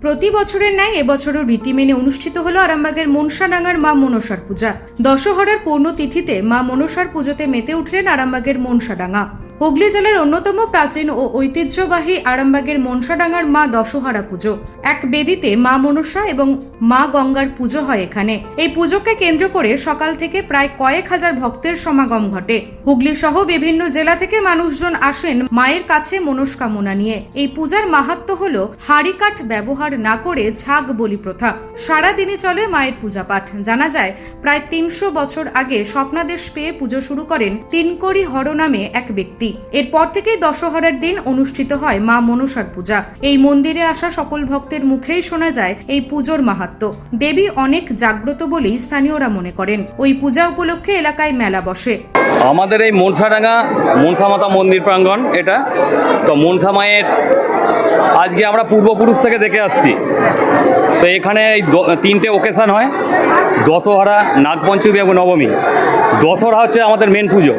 প্রতি বছরের ন্যায় এবছরও রীতি মেনে অনুষ্ঠিত হল আরামবাগের মনসাডাঙ্গার মা মনসার পূজা। দশহরার পূর্ণ তিথিতে মা মনসার পুজোতে মেতে উঠলেন আরামবাগের মনসাডাঙ্গা। হুগলি জেলার অন্যতম প্রাচীন ও ঐতিহ্যবাহী আরামবাগের মনসাডাঙ্গার মা দশহরা পুজো। এক বেদিতে মা মনসা এবং মা গঙ্গার পুজো হয় এখানে। এই পুজোকে কেন্দ্র করে সকাল থেকে প্রায় কয়েক হাজার ভক্তের সমাগম ঘটে। হুগলি সহ বিভিন্ন জেলা থেকে মানুষজন আসেন মায়ের কাছে মনস্কামনা নিয়ে। এই পূজার মাহাত্ম্য হল হাড়িকাঠ ব্যবহার না করে ঝাগ বলি প্রথা। সারা দিনই চলে মায়ের পূজা পাঠ জানা যায়, প্রায় তিনশো বছর আগে স্বপ্নাদেশ পেয়ে পুজো শুরু করেন তিনকড়ি হর নামে এক ব্যক্তি। এরপর থেকেই দশহরার দিন অনুষ্ঠিত হয় মা মনসার পূজা। এই মন্দিরে আসা সকল ভক্তের মুখেই শোনা যায় এই পুজোর মাহাত্ম্য দেবী অনেক জাগ্রত বলেই স্থানীয়রা মনে করেন। ওই পূজা উপলক্ষে এলাকায় মেলা বসে। আমাদের এই মনসাডাঙ্গা মনসা মাতা মন্দির প্রাঙ্গণ এটা। তো মনসা মায়ের আজকে আমরা পূর্বপুরুষ থেকে দেখে আসছি। তো এখানে এই তিনটে ওকেশন হয়। দশহরা, নাগপঞ্চমী এবং নবমী। দশহরা হচ্ছে আমাদের মেন পুজো।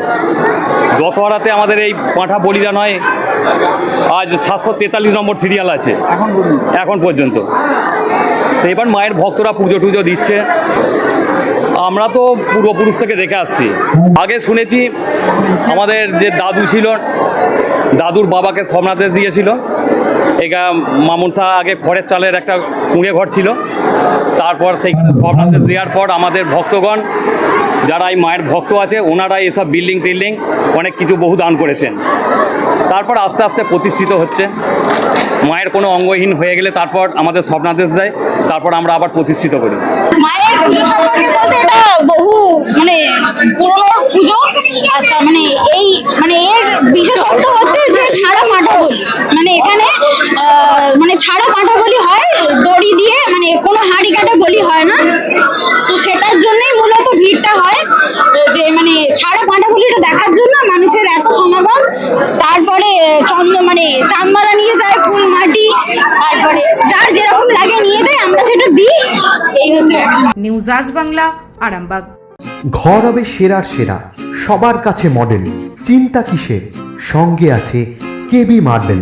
দশহরাতে আমাদের এই পাঁঠা বলিদান হয়। আজ সাতশো তেতাল্লিশ নম্বর সিরিয়াল আছে। এখন পর্যন্ত? তো এবার মায়ের ভক্তরা পুজো টুজো দিচ্ছে। আমরা তো পূর্বপুরুষ থেকে দেখে আসছি। আগে শুনেছি আমাদের যে দাদু ছিল দাদুর বাবাকে সোমনাথেশ দিয়েছিল। এটা মামুনসা আগে খড়ের চালের একটা কুঁড়ে ঘর ছিল। তারপর সেইখানে সোমনাথেশ দেওয়ার পর আমাদের ভক্তগণ, যারা এই মায়ের ভক্ত আছে ওনারা এসব বিল্ডিং টিল্ডিং অনেক কিছু বহু দান করেছেন। তারপর আস্তে আস্তে প্রতিষ্ঠিত হচ্ছে। মায়ের কোনো অঙ্গহীন হয়ে গেলে তারপর আমাদের স্বপ্নাদেশ দেয়, তারপর আমরা আবার প্রতিষ্ঠিত করি। মানে পুরনো পুজো। আচ্ছা মানে এই মানে এর বিশেষত্ব হচ্ছে যে ছাড়া মাঠা বলি মানে এখানে আহ, মানে ছাড়া মাঠা বলি হয় দড়ি দিয়ে মানে কোনো হাঁড়ি কাটা বলি হয় না। তো সেটার জন্যই মূলত ভিড়টা হয়। যে মানে ছাড়া মাঠা বলিটা দেখার জন্য মানুষের এত সমাগম। তারপরে চন্দ্র মানে চাঁদমালা নিয়ে যায় ফুল মাটি তারপরে যার যেরকম লাগে নিয়ে যায় আমরা সেটা দিই। এই হচ্ছে নিউজ আজ বাংলা আরামবাগ। ঘর হবে সেরার সেরা সবার কাছে মডেল চিন্তা কিসের? সঙ্গে আছে কেবি মার্বেল